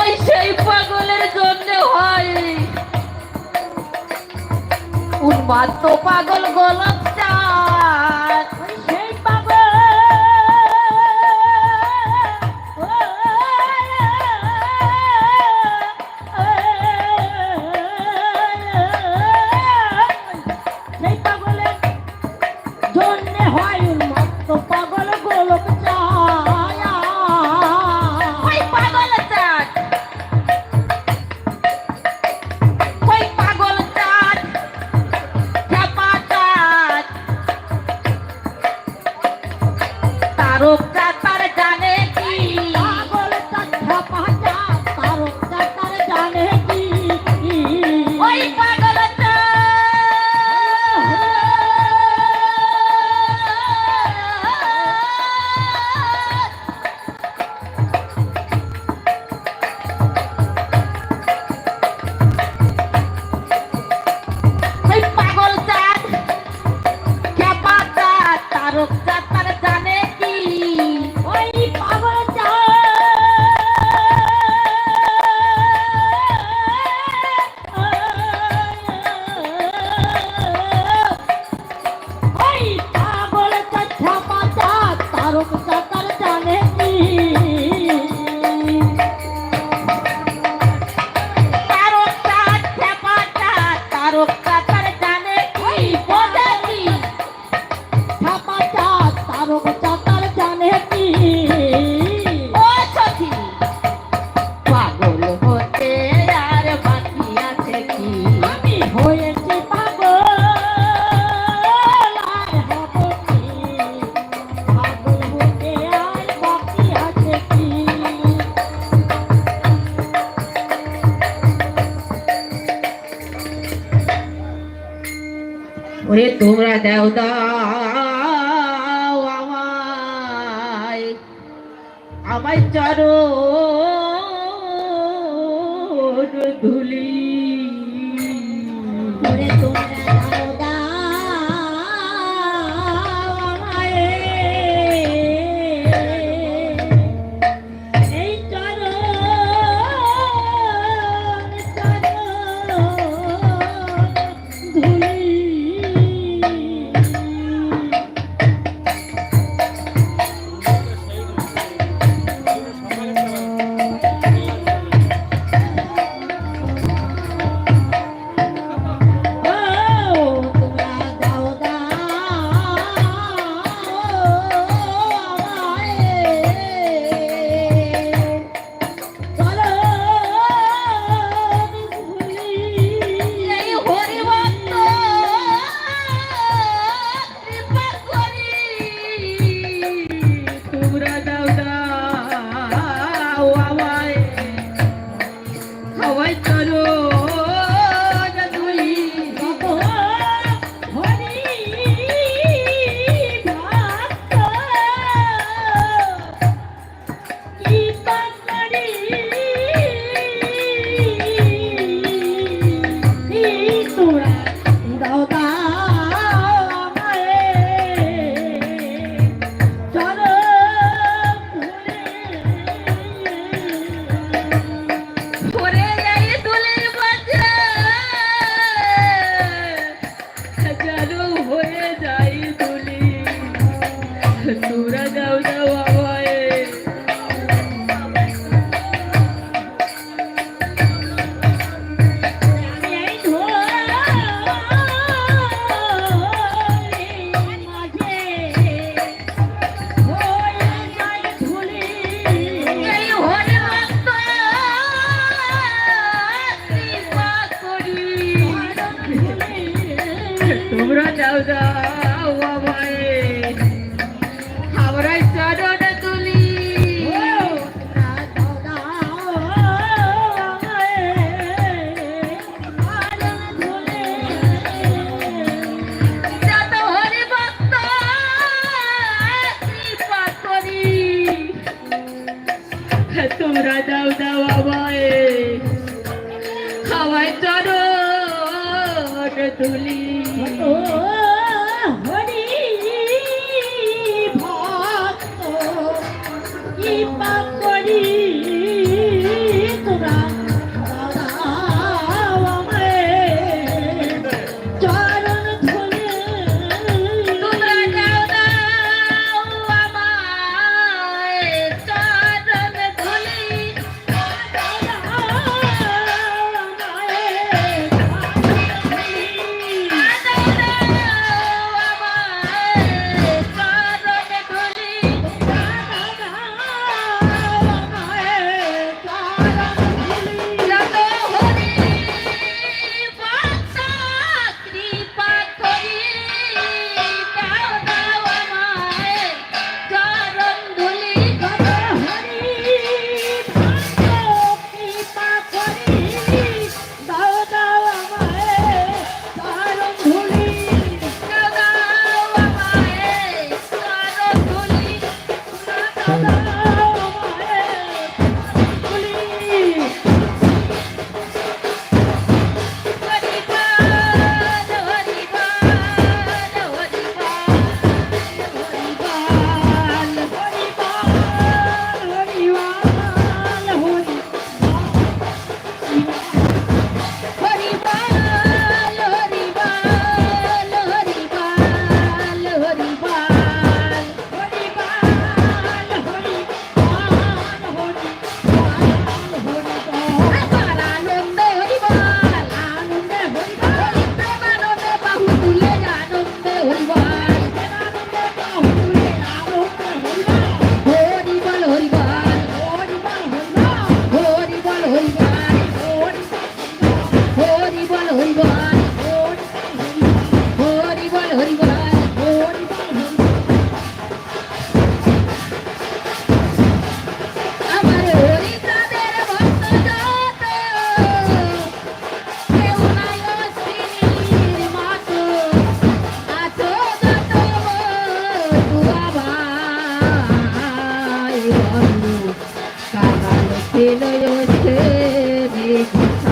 ওই সেই পাগলের জন্য হয়। উন্মাদ পাগল গোলাপ চাঁদ ওরে তোমরা দাও আমায় আমায় চরো ধুলি। ওরে তোমরা খাওয়াই তোর তুলি।